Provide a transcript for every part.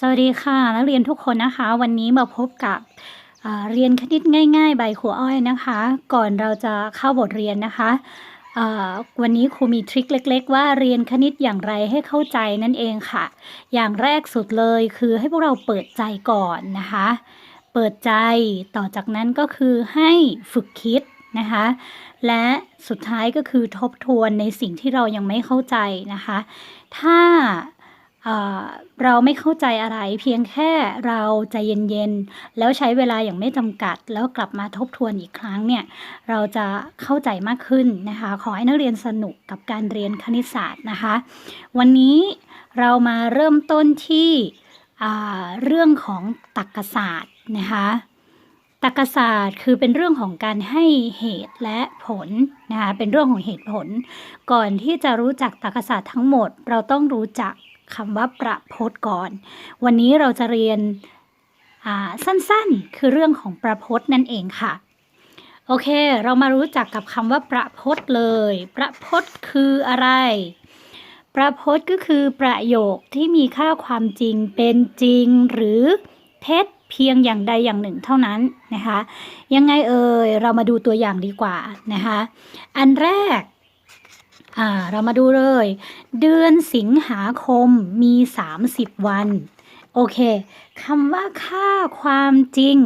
สวัสดีค่ะ นักเรียนทุกคนนะคะ วันนี้มาพบกับเรียนคณิตง่าย ๆ ใบครูอ้อยนะคะ ก่อนเราจะเข้าบทเรียนนะคะวันนี้ครูมีทริคเล็ก ๆ ว่าเรียนคณิตอย่างไรให้เข้าใจนั่นเองค่ะ อย่างแรกสุดเลยคือให้พวกเราเปิดใจก่อนนะคะ เปิดใจต่อจากนั้นก็คือให้ฝึกคิดนะคะ และสุดท้ายก็คือทบทวนในสิ่งที่เรายังไม่เข้าใจนะคะ ถ้า เราไม่เข้าใจอะไรเพียงแค่เราใจเย็นๆ แล้วใช้เวลาอย่างไม่จำกัด แล้วกลับมาทบทวนอีกครั้งเนี่ย เราจะเข้าใจมากขึ้นนะคะ ขอให้นักเรียนสนุกกับการเรียนคณิตศาสตร์นะคะ วันนี้เรามาเริ่มต้นที่เรื่องของตรรกศาสตร์นะคะตรรกศาสตร์คือเป็นเรื่องของการให้เหตุและผลนะคะเป็นเรื่องของเหตุผล ก่อนที่จะรู้จักตรรกศาสตร์ทั้งหมด เราต้องรู้จัก คำว่าประพจน์ก่อน วันนี้เราจะเรียนสั้นๆ คือเรื่องของประพจน์นั่นเองค่ะ โอเค เรามารู้จักกับคำว่าประพจน์เลย ประพจน์คืออะไร ประพจน์ก็คือประโยคที่มีค่าความจริงเป็นจริงหรือเท็จเพียงอย่างใดอย่างหนึ่งเท่านั้นนะคะ ยังไงเอ่ยเรามาดูตัวอย่างดีกว่านะคะ อันแรก อ่าเรามาดูเลย เดือนสิงหาคมมี 30 วัน โอเคคำว่าค่าความจริง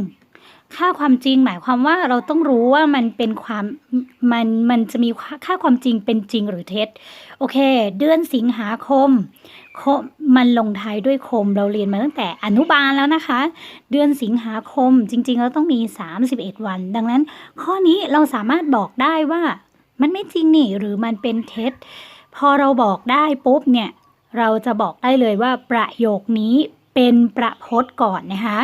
ค่าความจริงหมายความว่าเราต้องรู้ว่ามันเป็นความมันมันจะมีค่าความจริงเป็นจริงหรือเท็จ โอเค เดือนสิงหาคมคมมันลงท้ายด้วยคมเราเรียนมาตั้งแต่อนุบาลแล้วนะคะ เดือนสิงหาคมจริงๆเราต้องมี 31 วัน ดังนั้น ข้อนี้เราสามารถบอกได้ว่า มันไม่จริงนี่หรือมันเป็นเท็จ พอเราบอกได้ปุ๊บเนี่ย เราจะบอกได้เลยว่าประโยคนี้เป็นประพจน์ก่อนนะคะ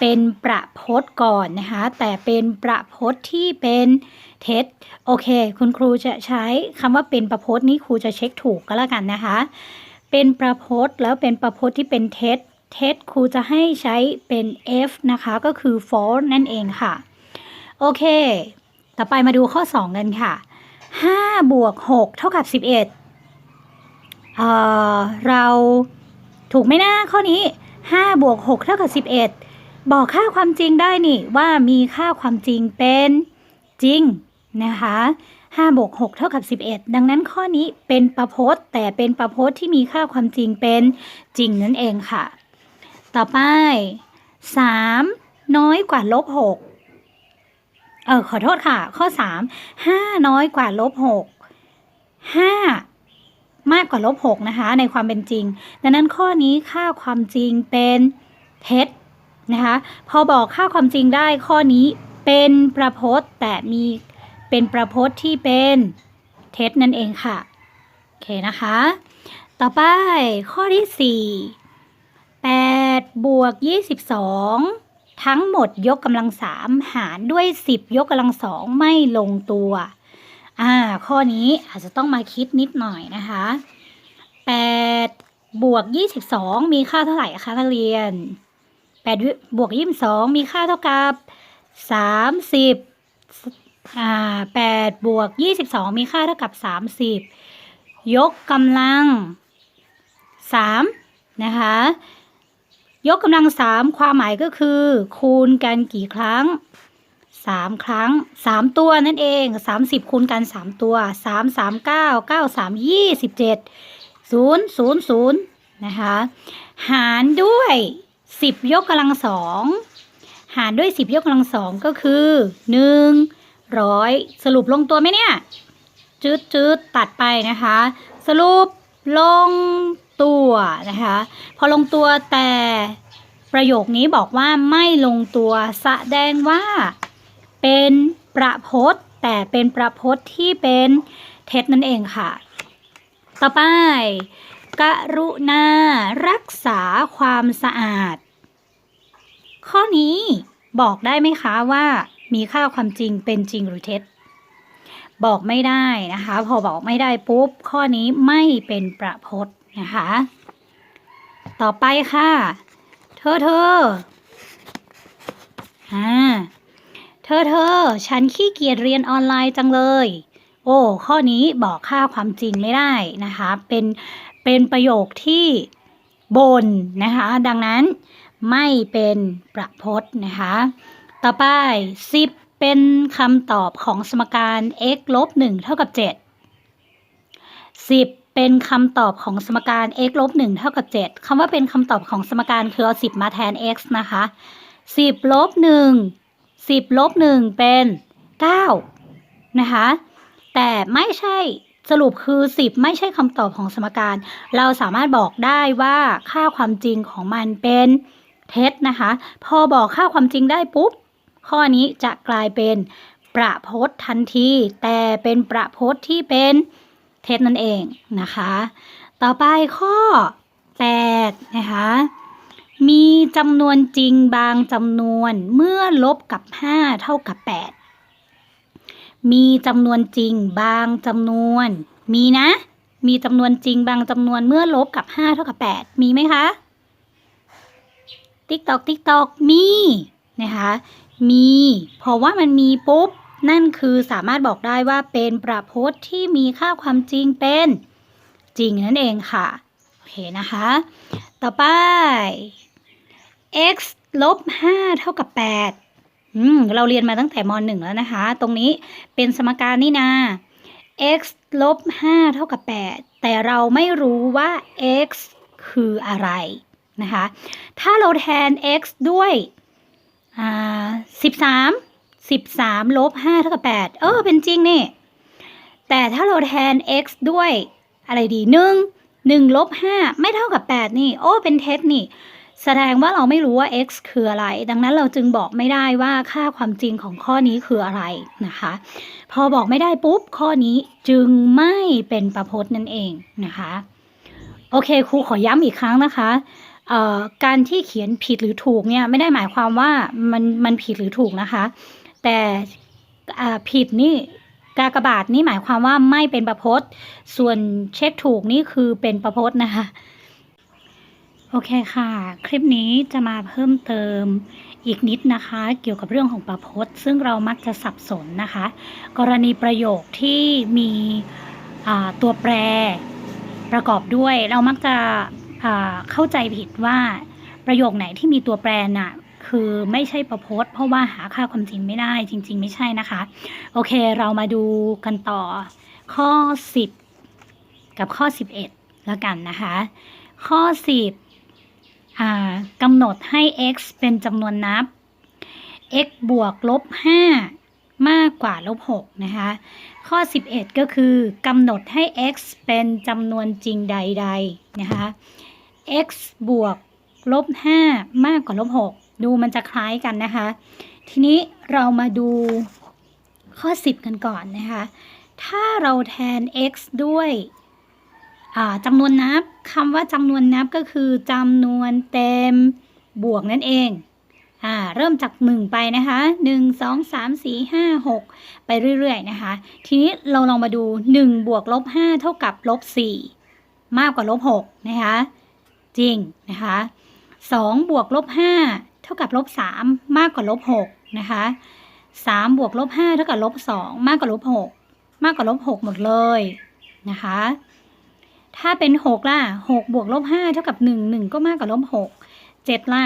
เป็นประพจน์ก่อนนะคะ แต่เป็นประพจน์ที่เป็นเท็จ โอเค คุณครูจะใช้คำว่าเป็นประพจน์นี้ครูจะเช็คถูกก็แล้วกันนะคะ เป็นประพจน์แล้วเป็นประพจน์ที่เป็นเท็จ เท็จครูจะให้ใช้เป็น f นะคะ ก็คือ false นั่นเองค่ะ โอเค ต่อไปมาดูข้อ 2 กันค่ะ 5 บวก 6 เท่ากับ 11เอ่อเราถูกไหมนะข้อนี้ 5 บวก 6 เท่ากับ 11 บอกค่าความจริงได้นี่ว่ามีค่าความจริงเป็นจริงนะคะ5บวก6เท่ากับ 11 ดังนั้นข้อนี้เป็นประพจน์ แต่เป็นประพจน์ที่มีค่าความจริงเป็นจริงนั่นเองค่ะ ต่อไป 3 น้อยกว่าลบ6 เออขอโทษค่ะ ข้อ3 5น้อยกว่าลบ6 5มากกว่าลบ6นะคะ ในความเป็นจริง ดังนั้นข้อนี้ค่าความจริงเป็นเท็จนะคะพอบอกค่าความจริงได้ข้อนี้เป็นประพจน์แต่มีเป็นประพจน์ที่เป็นเท็จนั่นเองค่ะโอเคนะคะ ต่อไปข้อที่4 8บวก22 ทั้งหมดยกกำลังสามหารด้วย 10 ยกกำลังสองไม่ลงตัว อ่า ข้อนี้อาจจะต้องมาคิดนิดหน่อยนะคะ8บวก 22 มีค่าเท่าไหร่คะนักเรียน8บวก 22 มีค่าเท่ากับ 30อ่า8บวก 22 มีค่าเท่ากับ 30 ยกกำลัง 3 นะคะ ยกกำลัง3ความหมายก็คือ คูณกันกี่ครั้ง3ครั้ง3ตัวนั่นเอง30คูณกัน3ตัว3 3 9 9 3 27 0 0 0นย์ศูนย์ศูนย์นะคะหารด้วย10ยกกำลังสองหารด้วย10ยกกำลังสองก็คือ1ร้อยสรุปลงตัวไหมเนี่ยจืดจืดตัดไปนะคะ สรุปลง ตัวนะคะ พอลงตัวแต่ประโยคนี้บอกว่าไม่ลงตัวแสดงว่า เป็นประพจน์แต่เป็นประพจน์ที่เป็นเท็จนั่นเองค่ะ ต่อไป กรุณารักษาความสะอาด ข้อนี้บอกได้ไหมคะว่ามีค่าความจริงเป็นจริงหรือเท็จ บอกไม่ได้นะคะ พอบอกไม่ได้ปุ๊บ ข้อนี้ไม่เป็นประพจน์ นะคะ ต่อไปค่ะ เธอเธออ่าเธอเธอ ฉันขี้เกียจเรียนออนไลน์จังเลย โอ้ ข้อนี้บอกค่าความจริงไม่ได้นะคะ เป็น เป็นประโยคที่บนนะคะ ดังนั้นไม่เป็นประพจน์นะคะ ต่อไป 10 เป็นคำตอบของสมการ x ลบ1เท่ากับ 7 10 เป็นคำตอบของสมการ x ลบ1เท่ากับ 7คำว่าเป็นคำตอบของสมการคือเอา 10 มาแทน x นะคะ 10ลบ1 10ลบ1เป็น 9 นะคะ แต่ไม่ใช่สรุปคือ 10 ไม่ใช่คำตอบของสมการ เราสามารถบอกได้ว่าค่าความจริงของมันเป็นเท็จนะคะ พอบอกค่าความจริงได้ปุ๊บ ข้อนี้จะกลายเป็นประพจน์ทันที แต่เป็นประพจน์ที่เป็น เท็จนั่นเองนะคะ ต่อไปข้อ8นะคะมีจำนวนจริงบางจำนวนเมื่อลบกับ 5 เท่ากับ 8 มีจำนวนจริงบางจำนวน มีนะ มีจำนวนจริงบางจำนวนเมื่อลบกับ 5 เท่ากับ 8 มีไหมคะ ติ๊กตอกติ๊กตอกมีนะคะมี เพราะว่ามันมีปุ๊บ นั่นคือสามารถบอกได้ว่าเป็นประพจน์ที่มีค่าความจริงเป็นจริงนั่นเองค่ะ โอเคนะคะ ต่อไป x ลบ5เท่ากับ8อืมเราเรียนมาตั้งแต่ม .1 แล้วนะคะ ตรงนี้เป็นสมการนี่นา x ลบ5เท่ากับ 8 แต่เราไม่รู้ว่า x คืออะไรนะคะ ถ้าเราแทน x ด้วย อ่า 13 13ลบ5เท่ากับ8เออเป็นจริงนี่ แต่ถ้าเราแทน x ด้วยอะไรดี1 1ลบ5ไม่เท่ากับ8นี่ โอ้เป็นเท็จนี่ แสดงว่าเราไม่รู้ว่า x คืออะไร ดังนั้นเราจึงบอกไม่ได้ว่าค่าความจริงของข้อนี้คืออะไรนะคะ พอบอกไม่ได้ปุ๊บข้อนี้จึงไม่เป็นประพจน์นั่นเองนะคะ โอเคครูขอย้ำอีกครั้งนะคะการที่เขียนผิดหรือถูกเนี่ยไม่ได้หมายความว่ามันมันผิดหรือถูกนะคะ แต่ผิดนี่กากบาทนี่หมายความว่าไม่เป็นประพจน์ ส่วนเช็คถูกนี่คือเป็นประพจน์นะคะ โอเคค่ะ คลิปนี้จะมาเพิ่มเติมอีกนิดนะคะ เกี่ยวกับเรื่องของประพจน์ ซึ่งเรามักจะสับสนนะคะ กรณีประโยคที่มีตัวแปรประกอบด้วย เรามักจะเข้าใจผิดว่าประโยคไหนที่มีตัวแปรน่ะ คือไม่ใช่ประพจน์เพราะว่าหาค่าความจริงไม่ได้จริง ๆ ไม่ใช่นะคะ โอเคเรามาดูกันต่อข้อ 10 กับข้อ 11 แล้วกันนะคะ ข้อ 10อ่ากำหนดให้ x เป็นจำนวนนับ x บวกลบ 5 มากกว่าลบ 6 นะคะ ข้อ 11 ก็คือกำหนดให้ x เป็นจำนวนจริงใด ๆ นะคะ x บวกลบ 5 มากกว่าลบ 6 ดูมันจะคล้ายกันนะคะ ทีนี้เรามาดูข้อ 10 กันก่อนนะคะ ถ้าเราแทน x ด้วยจำนวนนับคำว่าจำนวนนับก็คือจำนวนเต็มบวกนั่นเองอ่าเริ่มจาก 1 ไปนะคะ 1 2 3 4 5 6 ไปเรื่อยๆนะคะ ทีนี้เราลองมาดู 1 บวกลบ 5 เท่ากับลบ 4 มากกว่าลบ 6 นะคะ จริงนะคะ 2 บวกลบ 5 เท่ากับลบ3มากกว่าลบ6นะคะ3บวกลบ5เท่ากับลบ2มากกว่าลบ6มากกว่าลบ6หมดเลยนะคะ ถ้าเป็น6ล่ะ6บวกลบ5เท่ากับ1 1ก็มากกว่าลบ6 7ล่ะ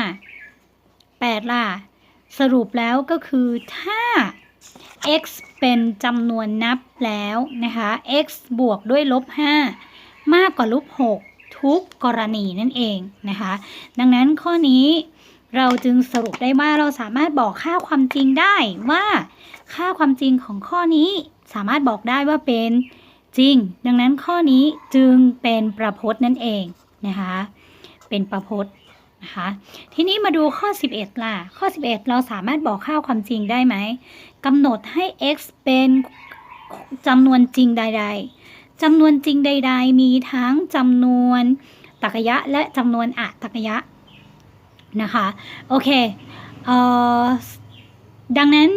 8ล่ะสรุปแล้วก็คือถ้า x เป็นจำนวนนับแล้วนะคะ x บวกด้วยลบ5มากกว่าลบ6ทุกกรณีนั่นเองนะคะ ดังนั้นข้อนี้ เราจึงสรุปได้ว่าเราสามารถบอกค่าความจริงได้ว่า ค่าความจริงของข้อนี้สามารถบอกได้ว่าเป็นจริง ดังนั้นข้อนี้จึงเป็นประพจน์นั่นเองนะคะ เป็นประพจน์นะคะ ทีนี้มาดูข้อ 11 ล่ะ ข้อ 11 เราสามารถบอกค่าความจริงได้ไหมกำหนดให้ x เป็นจำนวนจริงใด ๆจำนวนจริงใด ๆ มีทั้งจำนวนตรรกะและจำนวนอะตรรกะ นะคะ โอเคเอ่อดังนั้น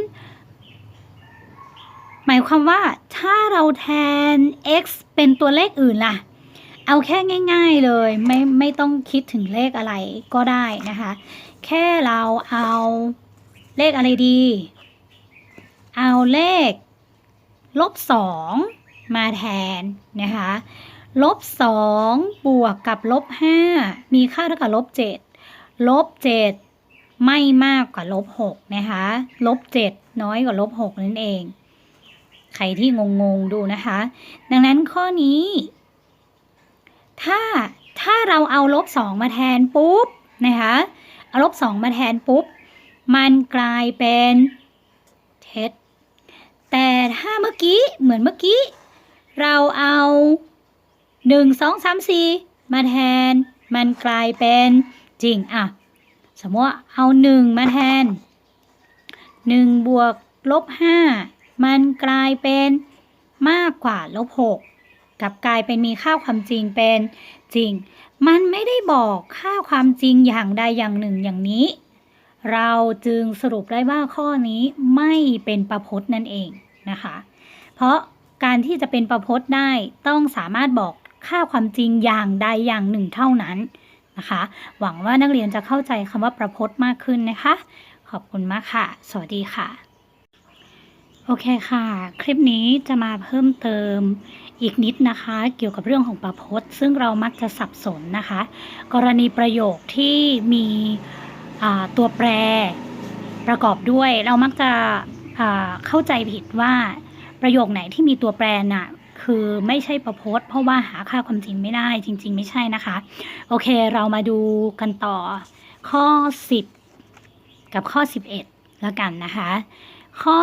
หมายความว่าถ้าเราแทน x เป็นตัวเลขอื่นล่ะ เอาแค่ง่ายๆเลย ไม่ไม่ต้องคิดถึงเลขอะไรก็ได้นะคะ แค่เราเอาเลขอะไรดี เอาเลขลบสองมาแทนนะคะลบสองบวกกับลบห้ามีค่าเท่ากับลบเจ็ด ลบเจ็ดไม่มากกว่าลบหกนะคะลบเจ็ดน้อยกว่าลบหกนั่นเอง ใครที่งงๆดูนะคะ ดังนั้นข้อนี้ ถ้าถ้าเราเอาลบสองมาแทนปุ๊บนะคะเอาลบสองมาแทนปุ๊บ มันกลายเป็นเท็จแต่ถ้าเมื่อกี้เหมือนเมื่อกี้ เราเอาหนึ่งสองสามสี่มาแทน มันกลายเป็น จริงอะสมมติว่าเอาหนึ่งมาแทนหนึ่งบวกลบห้ามันกลายเป็นมากกว่าลบหกกับกลายเป็นมีค่าความจริงเป็นจริง มันไม่ได้บอกค่าความจริงอย่างใดอย่างหนึ่งอย่างนี้ เราจึงสรุปได้ว่าข้อนี้ไม่เป็นประพจน์นั่นเองนะคะ เพราะการที่จะเป็นประพจน์ได้ต้องสามารถบอกค่าความจริงอย่างใดอย่างหนึ่งเท่านั้น นะคะ หวังว่านักเรียนจะเข้าใจคำว่าประพจน์มากขึ้นนะคะ ขอบคุณมากค่ะ สวัสดีค่ะ โอเคค่ะ คลิปนี้จะมาเพิ่มเติมอีกนิดนะคะ เกี่ยวกับเรื่องของประพจน์ซึ่งเรามักจะสับสนนะคะ กรณีประโยคที่มีตัวแปรประกอบด้วย เรามักจะเข้าใจผิดว่าประโยคไหนที่มีตัวแปรน่ะ คือไม่ใช่ประพจน์เพราะว่าหาค่าความจริงไม่ได้จริง ๆ ไม่ใช่นะคะ โอเคเรามาดูกันต่อข้อ 10 กับข้อ 11 แล้วกันนะคะ ข้อ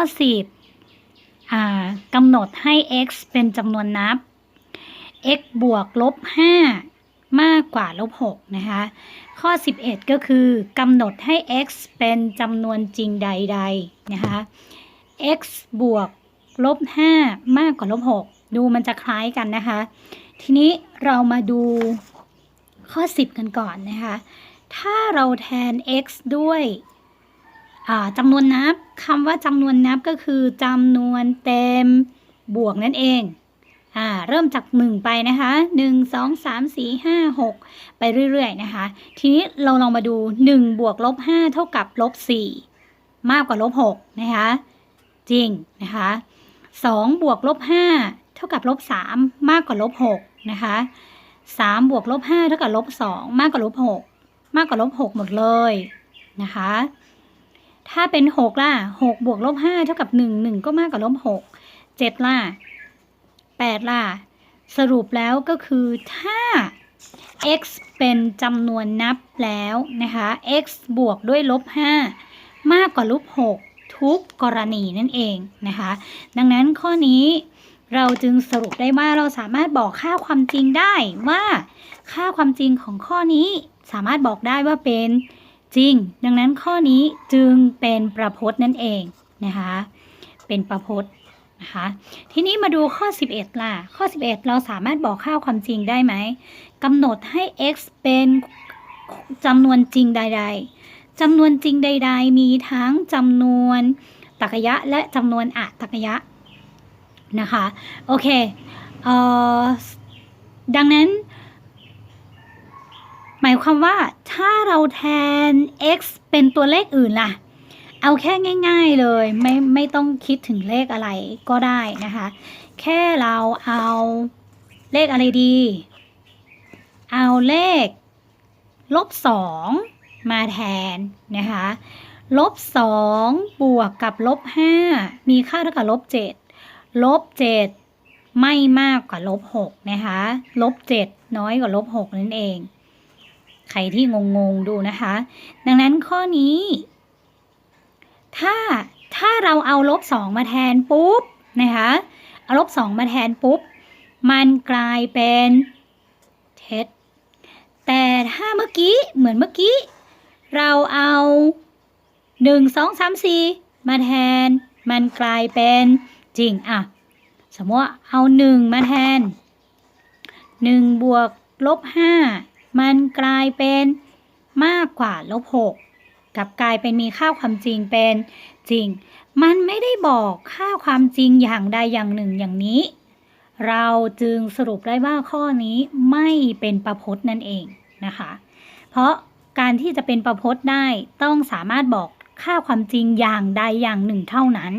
10อ่ากำหนดให้ x เป็นจำนวนนับ x บวกลบ 5 มากกว่าลบ 6 นะคะ ข้อ 11 ก็คือกำหนดให้ x เป็นจำนวนจริงใด ๆ นะคะ x บวกลบ 5 มากกว่าลบ 6 ดูมันจะคล้ายกันนะคะ ทีนี้เรามาดูข้อ 10 กันก่อนนะคะ ถ้าเราแทน x ด้วยจำนวนนับคำว่าจำนวนนับก็คือจำนวนเต็มบวกนั่นเองอ่าเริ่มจาก 1 ไปนะคะ 1 2 3 4 5 6 ไปเรื่อยๆนะคะ ทีนี้เราลองมาดู 1 บวกลบ 5 เท่ากับลบ 4 มากกว่าลบ 6 นะคะ จริงนะคะ 2 บวกลบ 5 เท่ากับลบ3มากกว่าลบ6นะคะ3บวกลบ5เท่ากับลบ2มากกว่าลบ6มากกว่าลบ6หมดเลยนะคะ ถ้าเป็น6ล่ะ6บวกลบ5เท่ากับ1 1ก็มากกว่าลบ6 7ล่ะ8ล่ะสรุปแล้วก็คือถ้า x เป็นจำนวนนับแล้วนะคะ x บวกด้วยลบ5มากกว่าลบ6ทุกกรณีนั่นเองนะคะ ดังนั้นข้อนี้ เราจึงสรุปได้ว่าเราสามารถบอกค่าความจริงได้ว่า ค่าความจริงของข้อนี้สามารถบอกได้ว่าเป็นจริง ดังนั้นข้อนี้จึงเป็นประพจน์นั่นเองนะคะ เป็นประพจน์นะคะทีนี้มาดูข้อ 11 ล่ะ ข้อ 11 เราสามารถบอกค่าความจริงได้ไหมกำหนดให้ x เป็นจำนวนจริงใด ๆจำนวนจริงใด ๆ มีทั้งจำนวนตรรกะและจำนวนอะตรรกะ นะคะ โอเคเอ่อดังนั้น หมายความว่าถ้าเราแทน x เป็นตัวเลขอื่นล่ะ เอาแค่ง่าย ๆเลยไม่ไม่ต้องคิดถึงเลขอะไรก็ได้นะคะ แค่เราเอาเลขอะไรดี เอาเลขลบสองมาแทนนะคะลบสองบวกกับลบห้ามีค่าเท่ากับลบเจ็ด ลบเจ็ดไม่มากกว่าลบหกนะคะลบเจ็ดน้อยกว่าลบหกนั่นเอง ใครที่งงๆดูนะคะ ดังนั้นข้อนี้ ถ้าถ้าเราเอาลบสองมาแทนปุ๊บนะคะเอาลบสองมาแทนปุ๊บ มันกลายเป็นเท็จแต่ถ้าเมื่อกี้เหมือนเมื่อกี้ เราเอาหนึ่งสองสามสี่มาแทน มันกลายเป็น จริงอะสมมติว่าเอาหนึ่งมาแทนหนึ่งบวกลบห้ามันกลายเป็นมากกว่าลบหกกับกลายเป็นมีค่าความจริงเป็นจริง มันไม่ได้บอกค่าความจริงอย่างใดอย่างหนึ่งอย่างนี้ เราจึงสรุปได้ว่าข้อนี้ไม่เป็นประพจน์นั่นเองนะคะ เพราะการที่จะเป็นประพจน์ได้ต้องสามารถบอกค่าความจริงอย่างใดอย่างหนึ่งเท่านั้น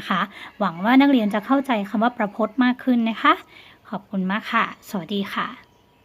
นะคะ หวังว่านักเรียนจะเข้าใจคำว่าประพจน์มากขึ้นนะคะ ขอบคุณมากค่ะ สวัสดีค่ะ